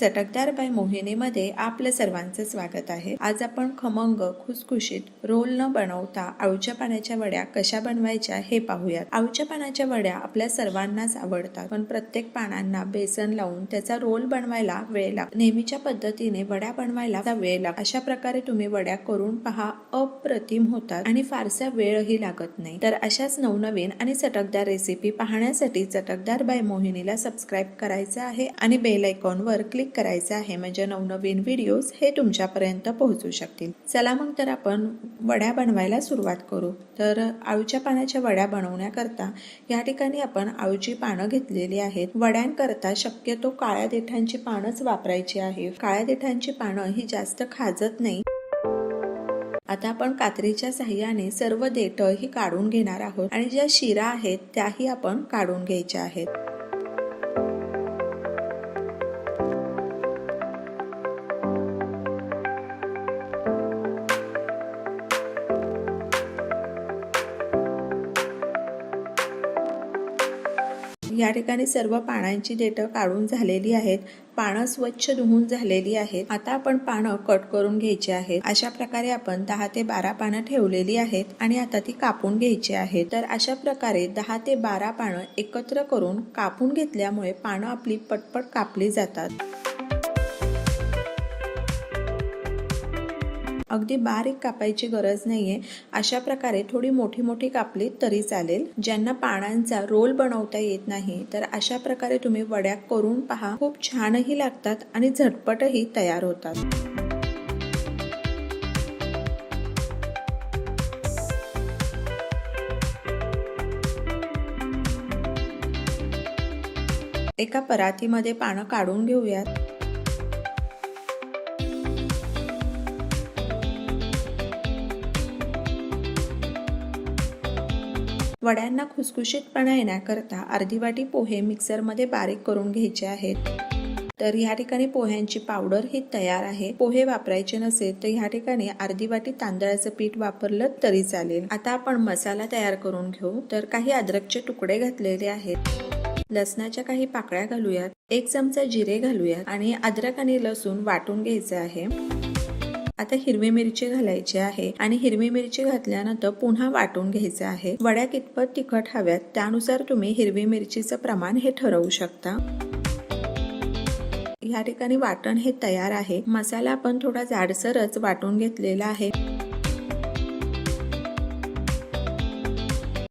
चटकदार बाय मोहिनीमध्ये आपलं सर्वांचं स्वागत आहे. आज आपण खमंग खुसखुशीत रोल न बनवता आळूच्या पाण्याच्या वड्या कशा बनवायच्या हे पाहूयात. आळूच्या पानाच्या वड्या आपल्या सर्वांनाच आवडतात पण प्रत्येक पानांना बेसन लावून त्याचा रोल बनवायला वेळ लागतो. नेहमीच्या पद्धतीने वड्या बनवायला वेळ लागतो. अशा प्रकारे तुम्ही वड्या करून पहा अप्रतिम होतात आणि फारसा वेळही लागत नाही. तर अशाच नवनवीन आणि चटकदार रेसिपी पाहण्यासाठी चटकदार बाय मोहिनीला सबस्क्राईब करायचं आहे आणि बेल आयकॉनवर क्लिक करायचं आहे. म्हणजे नवनवीन व्हिडिओज हे तुमच्यापर्यंत पोहोचू शकतील. चला मग तर आपण वड्या बनवायला सुरुवात करू. तर आळूच्या पानाच्या वड्या बनवण्याकरता या ठिकाणी आपण आळूची पानं घेतलेली आहेत. वड्यांकरता शक्यतो काळ्या देठांची पानच वापरायची आहे. काळ्या देठांची पानं ही जास्त खाजत नाही. आता आपण कात्रीच्या साह्याने सर्व देठ ही काढून घेणार आहोत. आणि ज्या शिरा आहेत त्याही आपण काढून घ्यायच्या आहेत. या ठिकाणी सर्व पानांची देठं काढून झालेली आहेत. पानं स्वच्छ धुवून झालेली आहेत. आता आपण पानं कट करून घ्यायची आहेत. अशा प्रकारे आपण दहा ते बारा पानं ठेवलेली आहेत आणि आता ती कापून घ्यायची आहेत. तर अशा प्रकारे दहा ते बारा पानं एकत्र करून कापून घेतल्यामुळे पानं आपली पटपट कापली जातात. अगदी बारीक कापायची गरज नाहीये. अशा प्रकारे थोडी मोठी मोठी कापली तरी चालेल. ज्यांना पानांचा रोल बनवता येत नाही तर अशा प्रकारे तुम्ही वड्या करून पहा. खूप छानही लागतात आणि झटपटही तयार होतात. एका परातीमध्ये पानं काढून घेऊयात. वड्यांना खुसखुशीतपणा येण्याकरता अर्धी वाटी पोहे मिक्सरमध्ये बारीक करून घ्यायचे आहेत. तर ह्या ठिकाणी पोह्यांची पावडर ही तयार आहे. पोहे वापरायचे नसेल तर ह्या ठिकाणी अर्धी वाटी तांदळाचं पीठ वापरलं तरी चालेल. आता आपण मसाला तयार करून घेऊ. तर काही अद्रकचे तुकडे घातलेले आहेत. लसणाच्या काही पाकळ्या घालूयात. एक चमचा जिरे घालूयात आणि अद्रक आणि लसूण वाटून घ्यायचे आहे. आता हिरवी मिरची घालायची आहे आणि हिरवी मिरची घातल्यानंतर पुन्हा वाटून घ्यायचं आहे. वड्या कितपत तिखट हव्यात त्यानुसार तुम्ही हिरवी मिरचीचं प्रमाण हे ठरवू शकता. या ठिकाणी वाटण हे तयार आहे. मसाला आपण थोडा जाडसरच वाटून घेतलेला आहे.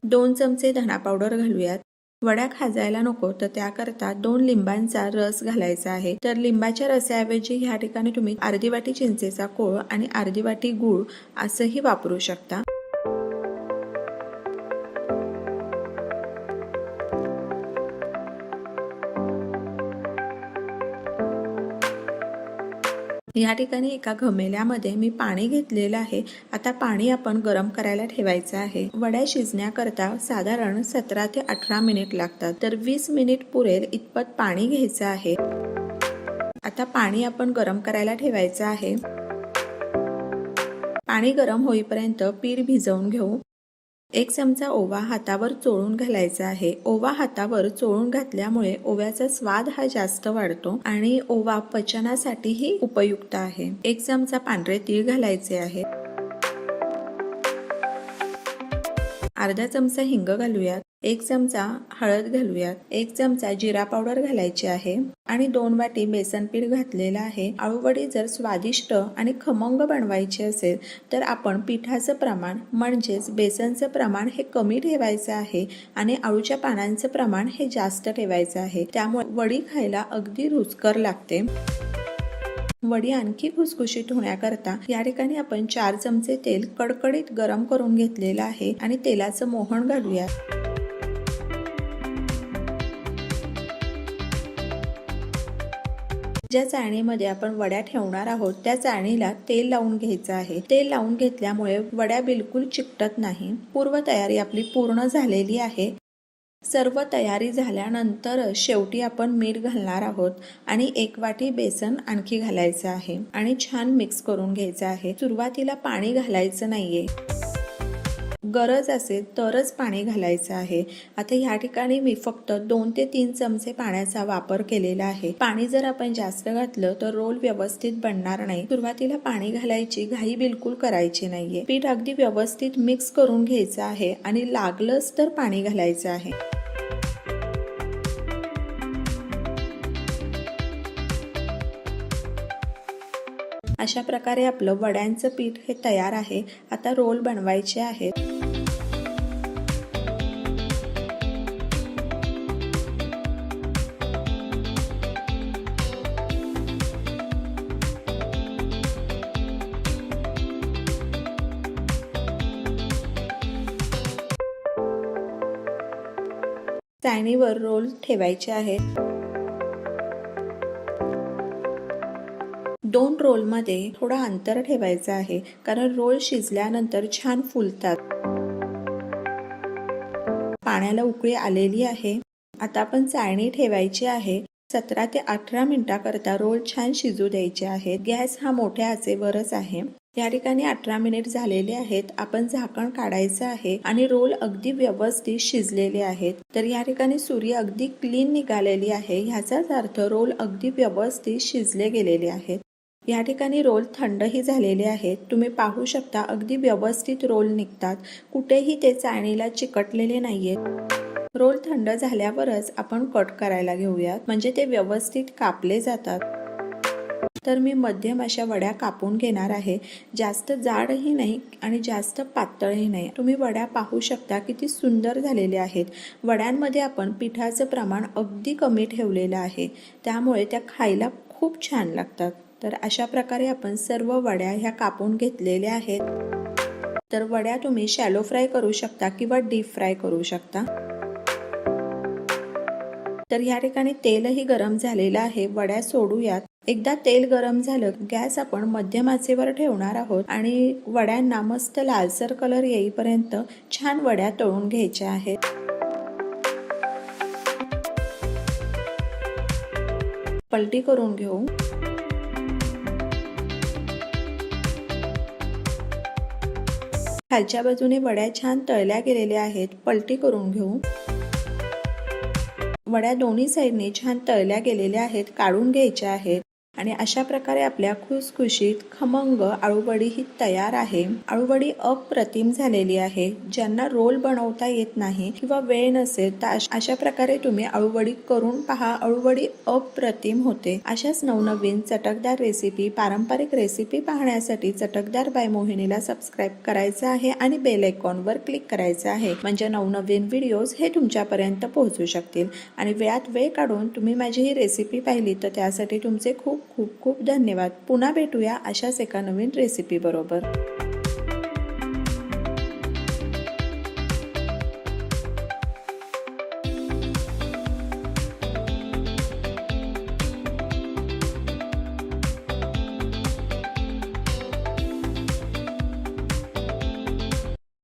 दोन चमचे धना पावडर घालूयात. वड्या खाजायला नको तर त्याकरता दोन लिंबांचा रस घालायचा आहे. तर लिंबाच्या रसाऐवजी ह्या ठिकाणी तुम्ही अर्धी वाटी चिंचेचा कोळ आणि अर्धी वाटी गूळ असंही वापरू शकता. या ठिकाणी एका घमेल्यामध्ये मी पाणी घेतलेलं आहे. आता पाणी आपण गरम करायला ठेवायचं आहे. वड्या शिजण्याकरता साधारण सतरा ते अठरा मिनिट लागतात. तर वीस मिनिट पुरेल इतपत पाणी घ्यायचं आहे. आता पाणी आपण गरम करायला ठेवायचं आहे. पाणी गरम होईपर्यंत पीठ भिजवून घेऊ. एक चमचा ओवा हातावर चोळून घालायचा आहे. ओवा हातावर चोळून घातल्यामुळे ओव्याचा स्वाद हा जास्त वाढतो आणि ओवा पचनासाठीही उपयुक्त आहे. एक चमचा पांढरे तीळ घालायचे आहे. अर्धा चमचा हिंग घालूयात एक चमचा हळद घालूयात एक चमचा जिरा पावडर घालायची आहे आणि दोन वाटी बेसन पीठ घातलेलं आहे. आळूवडी जर स्वादिष्ट आणि खमंग बनवायची असेल तर आपण पिठाचं प्रमाण म्हणजेच बेसनचं प्रमाण हे कमी ठेवायचं आहे आणि आळूच्या पानांचं प्रमाण हे जास्त ठेवायचं आहे. त्यामुळे वडी खायला अगदी रुचकर लागते. वडी आणखी खुसखुशीत होण्याकरता या ठिकाणी आपण चार चमचे तेल कडकडीत गरम करून घेतलेलं आहे आणि तेलाचं मोहन घालूया. ज्या चाळणीमध्ये आपण वड्या ठेवणार आहोत त्या चाळणीला तेल लावून घ्यायचं आहे. तेल लावून घेतल्यामुळे वड्या बिलकुल चिकटत नाही. पूर्व तयारी आपली पूर्ण झालेली आहे. सर्व तयारी झाल्यानंतर शेवटी आपण मीठ घालणार आहोत आणि एक वाटी बेसन आणखी घालायचं आहे आणि छान मिक्स करून घ्यायचं आहे. सुरुवातीला पाणी घालायचं नाहीये. गरज असेल तरच पाणी घालायचं आहे. आता ह्या ठिकाणी मी फक्त दोन ते तीन चमचे पाण्याचा वापर केलेला आहे. पाणी जर आपण जास्त घातलं तर रोल व्यवस्थित बनणार नाही. सुरुवातीला पाणी घालायची घाई बिलकुल करायची नाहीये. पीठ अगदी व्यवस्थित मिक्स करून घ्यायचं आहे आणि लागलंच तर पाणी घालायचं आहे. अशा प्रकारे आपलं वड्यांचं पीठ हे तयार आहे. आता रोल बनवायचे आहेत. चाळणीवर रोल ठेवायचे आहेत. दोन रोलमध्ये थोडं अंतर ठेवायचं आहे कारण रोल शिजल्यानंतर छान फुलतात. पाण्याला उकळी आलेली आहे. आता आपण चाळणी ठेवायची आहे. सतरा ते अठरा मिनिटाकरता रोल छान शिजू द्यायचे आहेत. गॅस हा मोठ्या आचेवरच आहे. या ठिकाणी अठरा मिनिट झालेले आहेत. आपण झाकण काढायचं आहे आणि रोल अगदी व्यवस्थित शिजलेले आहेत. तर या ठिकाणी सूर्य अगदी क्लीन निघालेली आहे. ह्याचाच अर्थ रोल अगदी व्यवस्थित शिजले गेलेले आहेत. या ठिकाणी रोल थंडही झालेले आहेत. तुम्ही पाहू शकता अगदी व्यवस्थित रोल निघतात. कुठेही ते चाळणीला चिकटलेले नाहीयेत. रोल थंड झाल्यावरच आपण कट करायला घेऊयात. म्हणजे ते व्यवस्थित कापले जातात. तर मी मध्यम अशा वड्या कापून घेणार आहे. जास्त जाडही नाही आणि जास्त पातळही नाही. तुम्ही वड्या पाहू शकता किती सुंदर झालेल्या आहेत. वड्यांमध्ये आपण पिठाचं प्रमाण अगदी कमी ठेवलेलं आहे. त्यामुळे त्या खायला खूप छान लागतात. तर अशा प्रकारे आपण सर्व वड्या ह्या कापून घेतलेल्या आहेत. तर वड्या तुम्ही शॅलो फ्राय करू शकता किंवा डीप फ्राय करू शकता. तर या ठिकाणी तेलही गरम झालेलं आहे. वड्या सोडूयात. एकदा तेल गरम झालं गॅस आपण मध्यम आचेवर ठेवणार आहोत आणि वड्यांना मस्त लालसर कलर येईपर्यंत छान वड्या तळून घ्यायच्या आहेत. पलटी करून घेऊ. खालच्या बाजूने वड्या छान तळल्या गेलेल्या आहेत पलटी करून घेऊ. वड्या दोन्ही साईडने छान तळल्या गेलेल्या आहेत काढून घ्यायच्या आहेत. आणि अशा प्रकारे आपल्या खुसखुशीत खमंग आळूवडी ही तयार आहे. आळूवडी अप्रतिम झालेली आहे. ज्यांना रोल बनवता येत नाही किंवा वेळ नसेल तर अशा प्रकारे तुम्ही आळूवडी करून पहा. आळूवडी अप्रतिम होते. अशाच नवनवीन चटकदार रेसिपी पारंपरिक रेसिपी पाहण्यासाठी चटकदार बाय मोहिनीला सबस्क्राईब करायचं आहे आणि बेल आयकॉनवर क्लिक करायचं आहे. म्हणजे नवनवीन व्हिडिओज हे तुमच्यापर्यंत पोहोचू शकतील. आणि वेळात वेळ काढून तुम्ही माझी ही रेसिपी पाहिली तर त्यासाठी तुमचे खूप खूप खूप धन्यवाद. पुन्हा भेटूया अशाच एका नवीन रेसिपी बरोबर.